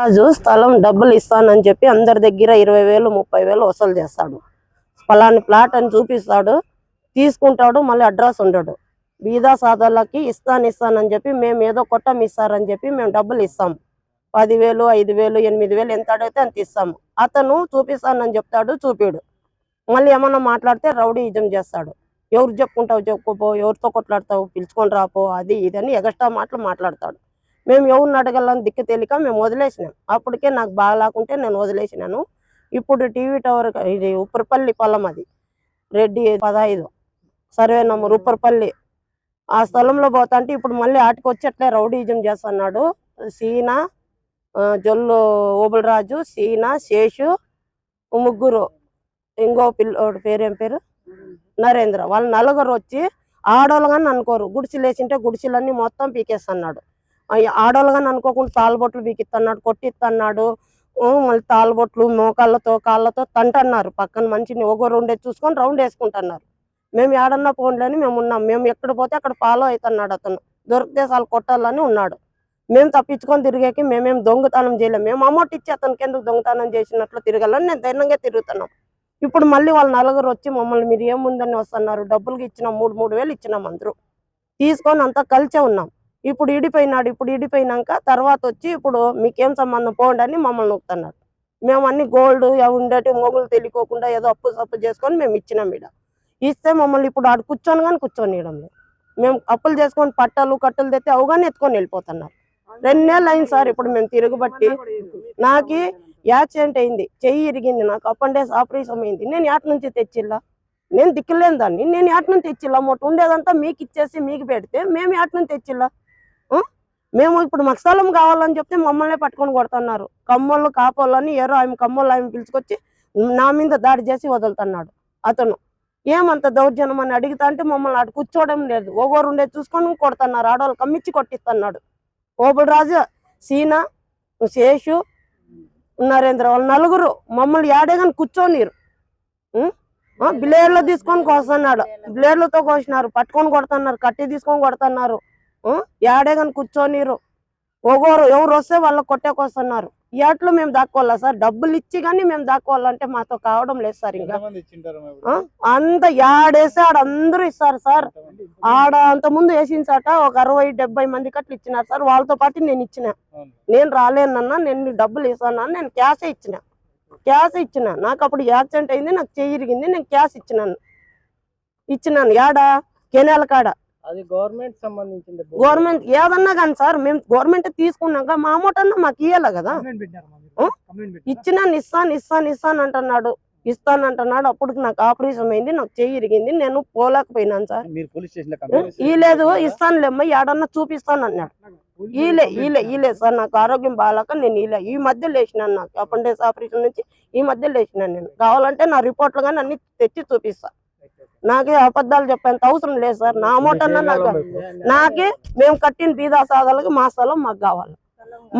రాజు స్థలం డబ్బులు ఇస్తానని చెప్పి అందరి దగ్గర ఇరవై వేలు ముప్పై వేలు వసూలు చేస్తాడు. ఫలాని ప్లాట్ అని చూపిస్తాడు. తీసుకుంటాడు మళ్ళీ అడ్రస్ ఉండడు. బీదా సాదాలకి ఇస్తాను ఇస్తానని చెప్పి మేము ఏదో కొట్టం ఇస్తారని చెప్పి మేము డబ్బులు ఇస్తాం. పదివేలు ఐదు వేలు ఎనిమిది వేలు ఎంత అడిగితే అంత ఇస్తాము అతను చూపిస్తానని చెప్తాడు చూపిడు. మళ్ళీ ఏమన్నా మాట్లాడితే రౌడీ ఇజం చేస్తాడు. ఎవరు చెప్పుకుంటావు చెప్పుకోపో ఎవరితో కొట్లాడతావు పిలుచుకొని రాపో అది ఇది అని ఎగస్ట్రా మాటలు మాట్లాడతాడు. మేము ఎవరిని అడగాలని దిక్కు తెలియక మేము వదిలేసినాం. అప్పటికే నాకు బాగా లేకుంటే నేను వదిలేసినాను. ఇప్పుడు టీవీ టవర్ ఇది ఉప్పరపల్లి పొలం అది. రెడ్డి పదహైదు. Survey number Upparapalli. ఆ స్థలంలో పోతా అంటే ఇప్పుడు మళ్ళీ ఆటికి వచ్చేట్లే రౌడీజం చేస్తున్నాడు. సీనా జొల్లు ఓబులరాజు సీనా శేషు ముగ్గురు. ఇంకో పిల్లోడు పేరేం పేరు? నరేంద్ర. వాళ్ళు నలుగురు వచ్చి ఆడోళ్ళు కానీ అనుకోరు. గుడిసెలు వేసింటే గుడిసెలన్నీ మొత్తం పీకేస్తున్నాడు. ఆడోళ్ళు కానీ అనుకోకుండా తాళ్ళబొట్లు పీకిస్తున్నాడు కొట్టిత్తన్నాడు. మళ్ళీ తాళ్ళబొట్లు మోకాళ్ళతో కాళ్ళతో తంటన్నారు. పక్కన మనిషిని ఒకరు ఉండేది చూసుకొని రౌండ్ వేసుకుంటున్నారు. మేము ఏడన్నా పోండి మేము ఉన్నాం. మేము ఎక్కడ పోతే అక్కడ ఫాలో అవుతున్నాడు అతను. దొరికితే చాలు కొట్టాలని ఉన్నాడు. మేము తప్పించుకొని తిరిగాకి మేమేం దొంగతనం చేయలేము మేము అమౌంట్ ఇచ్చి అతనికి ఎందుకు దొంగతనం చేసినట్లు తిరగాలని నేను ధైర్యంగా తిరుగుతున్నాం. ఇప్పుడు మళ్ళీ వాళ్ళ నలుగురు వచ్చి మమ్మల్ని మీరు ఏముందని వస్తున్నారు? డబ్బులకి ఇచ్చినాం మూడు మూడు వేలు ఇచ్చినాం అందరూ. తీసుకొని అంతా కలిసే ఉన్నాం. ఇప్పుడు ఇడిపోయినాడు ఇప్పుడు ఇడిపోయినాక తర్వాత వచ్చి ఇప్పుడు మీకేం సంబంధం? పోండి అని మమ్మల్ని నొక్కుతున్నాడు. మేము అన్ని గోల్డ్ ఉండేటి మొగులు తెలియకోకుండా ఏదో అప్పు సప్పు చేసుకొని మేము ఇచ్చినాం ఈడ. ఇస్తే మమ్మల్ని ఇప్పుడు ఆడ కూర్చొని కానీ కూర్చొని ఇవ్వడం మేము అప్పులు చేసుకొని పట్టలు కట్టలు తెస్తే అవగానే ఎత్తుకొని వెళ్ళిపోతున్నారు. రెండు నెలలు అయింది సార్ ఇప్పుడు మేము తిరుగుబట్టి. నాకు యాక్సిడెంట్ అయింది చెయ్యి ఇరిగింది నాకు. అప్ అండ్ డేస్ ఆపరేషన్ అయింది. నేను యాట్ నుంచి తెచ్చిల్లా? నేను దిక్కులేని దాన్ని. నేను యాట్ నుంచి తెచ్చిల్లా? మొట్ట ఉండేదంతా మీకు ఇచ్చేసి మీకు పెడితే మేము యాట్ నుంచి తెచ్చిల్లా? మేము ఇప్పుడు మాకు స్థలం కావాలని చెప్తే మమ్మల్ని పట్టుకొని కొడుతున్నారు. కమ్మోళ్ళు కాపోళ్ళని ఎవరో ఆమె కమ్మోళ్ళు ఆమె పిలుచుకొచ్చి నా మీద దాడి చేసి వదులుతున్నాడు అతను. ఏమంత దౌర్జన్యం అని అడుగుతా అంటే మమ్మల్ని అటు కూర్చోవడం లేదు. ఓగోరు ఉండేది చూసుకొని కొడుతున్నారు. ఆడవాళ్ళు కమ్మిచ్చి కొట్టిస్తున్నాడు. ఓబుల్ రాజు సీనా శేషు నరేంద్ర వాళ్ళు నలుగురు మమ్మల్ని ఏడే కానీ కూర్చోనిరు బ్లేడ్లో తీసుకొని కోస్తున్నాడు. బ్లేడ్లతో కోసినారు. పట్టుకొని కొడుతున్నారు కట్టి తీసుకొని కొడుతున్నారు. ఏడే కానీ కూర్చోనిరు ఒగోరు ఎవరు వస్తే వాళ్ళకి కొట్టేకొస్తున్నారు. ఎట్లు మేము దాక్కోవాలా సార్? డబ్బులు ఇచ్చి కానీ మేము దాక్కోవాలంటే మాతో కావడం లేదు సార్ ఇంకా? అంత యాడేస్తే ఆడ అందరూ ఇస్తారు సార్? ఆడ అంత ముందు వేసించాట ఒక అరవై డెబ్బై మంది కట్లు ఇచ్చినారు సార్. వాళ్ళతో పాటు నేను ఇచ్చిన. నేను రాలేనన్నా నేను డబ్బులు ఇస్తాను నేను క్యాష్ ఇచ్చిన. క్యాష్ ఇచ్చిన. నాకు అప్పుడు యాక్సిడెంట్ అయింది నాకు చెయ్యి ఇరిగింది నేను క్యాష్ ఇచ్చినాను. ఇచ్చినాను. యాడా? కెనాల కాడ. అది గవర్నమెంట్ సంబంధించింది. గవర్నమెంట్ ఏదన్నా కానీ సార్ మేము గవర్నమెంట్ తీసుకున్నాక మా అమౌంట్ అన్నా మాకు ఇయ్యాలి కదా? ఇచ్చినాను ఇస్తాను ఇస్తాను ఇస్తాను అంటున్నాడు. ఇస్తాను అంటున్నాడు. అప్పుడు నాకు ఆపరేషన్ అయింది నాకు చెయ్యి ఇరిగింది. నేను పోలేకపోయినాను సార్. ఈ లేదు ఇస్తానులేమ్మా ఏడన్నా చూపిస్తాను అన్నాడు. ఈలే ఈలే ఈలే సార్ నాకు ఆరోగ్యం బాగాలేక నేను ఈలే. ఈ మధ్య లేచినాను నాకు. అపెండిక్స్ ఆపరేషన్ నుంచి ఈ మధ్య లేచినాను నేను. కావాలంటే నా రిపోర్ట్లు కానీ అన్ని తెచ్చి చూపిస్తా. నాకే అబద్ధాలు చెప్పేంత అవసరం లేదు సార్. నా అమౌంట్ అన్నా నాకు. నాకే మేము కట్టిన బీదా సాదాలకి మా స్థలం మాకు కావాలి.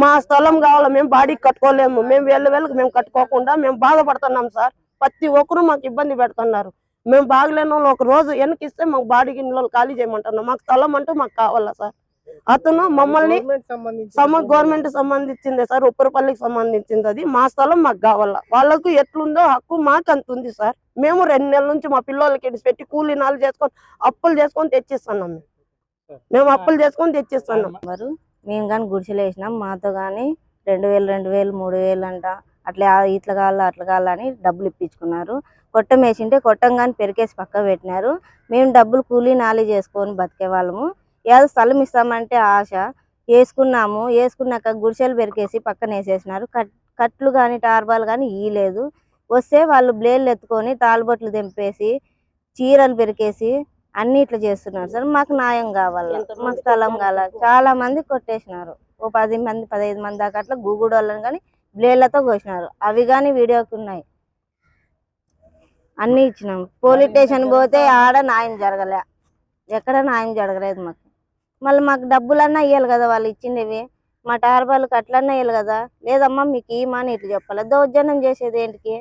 మా స్థలం కావాలి మేము బాడీకి కట్టుకోలేము. మేము వేళ్ళ వేలకు మేము కట్టుకోకుండా మేము బాధపడుతున్నాం సార్. ప్రతి ఒక్కరు మాకు ఇబ్బంది పెడుతున్నారు. మేము బాగలేని వాళ్ళు ఒక రోజు వెనకిస్తే మాకు బాడీకి ఇన్ని ఖాళీ చేయమంటున్నాం మాకు స్థలం అంటూ మాకు కావాలా సార్? అతను మమ్మల్ని గవర్నమెంట్ సంబంధించింది. సార్ ఉప్పరపల్లికి సంబంధించింది అది. మా స్థలం మాకు కావాలా? వాళ్ళకు ఎట్లుందో హక్కు మాకు అంత ఉంది సార్. మేము రెండు నెలల నుంచి మా పిల్లలకి ఇడిచి పెట్టి కూలీ నాలు చేసుకొని అప్పులు చేసుకొని తెచ్చిస్తున్నాం మేము. మేము అప్పులు చేసుకొని తెచ్చిస్తున్నాం. వారు మేము కానీ గుడిసెలు వేసినాం మాతో కానీ రెండు వేలు రెండు వేలు మూడు వేలు అంట. అట్లా ఇట్లా కావాలా అట్లా కావాలా అని డబ్బులు ఇప్పించుకున్నారు. కొట్టం వేసింటే కొట్టం కానీ పెరికేసి పక్క పెట్టినారు. మేము డబ్బులు కూలీ నాలి చేసుకొని బతికే వాళ్ళము. ఏదో స్థలం ఇస్తామంటే ఆశ. వేసుకున్నాము వేసుకున్నాక గుడిసెలు పెరికేసి పక్కన వేసేసినారు కట్ కట్లు కానీ టార్బాలు కానీ ఇయ్యలేదు వస్తే వాళ్ళు బ్లేడ్లు ఎత్తుకొని తాళబొట్లు తెంపేసి చీరలు పెరికేసి అన్ని ఇట్లా చేస్తున్నారు సార్. మాకు న్యాయం కావాలి? మాకు స్థలం? కావాలి? చాలా మంది కొట్టేసినారు. ఓ పది మంది పదహైదు మంది దాకా అట్లా గూగుడు వాళ్ళని కానీ బ్లేడ్లతో కోసినారు. అవి కానీ వీడియోకి ఉన్నాయి. అన్ని ఇచ్చినాం. పోలీస్ స్టేషన్ పోతే ఆడ న్యాయం జరగలే. ఎక్కడ న్యాయం జరగలేదు మాకు. మళ్ళీ మాకు డబ్బులన్నా ఇవ్వాలి కదా వాళ్ళు ఇచ్చిండేవి. మా టార్బాలకు అట్లన్నా ఇవ్వాలి కదా. లేదమ్మా మీకు ఈ అని ఇట్లా చెప్పాలి? దౌర్జన్యం చేసేది ఏంటికి?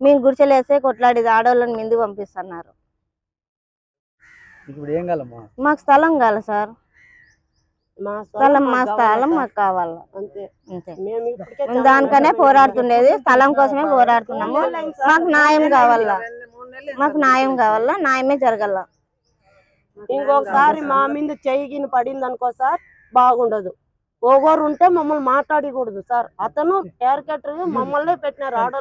మేము గుడిసెలేస్తే కొట్లాడేది ఆడవాళ్ళని ముందు పంపిస్తున్నారు. ఇప్పుడు ఏం కాలమ్మా మాకు స్థలం కావాలి సార్? మా స్థలం మా మాకు స్థలం కావాలి మాకు కావాలి. అంతే. అంతే. మేము దానికనే పోరాడుతుండేది. స్థలం కోసమే పోరాడుతున్నాము. మాకు న్యాయం కావాలా? మాకు న్యాయం కావాలా? న్యాయమే జరగాల. ఇంకొకసారి మా మీద చెయ్యిగిన పడింది అనుకో సార్ బాగుండదు. ఒకరు ఉంటే మమ్మల్ని మాట్లాడకూడదు సార్. అతను క్యారికేటర్ మమ్మల్ని పెట్టినారు. ఆడ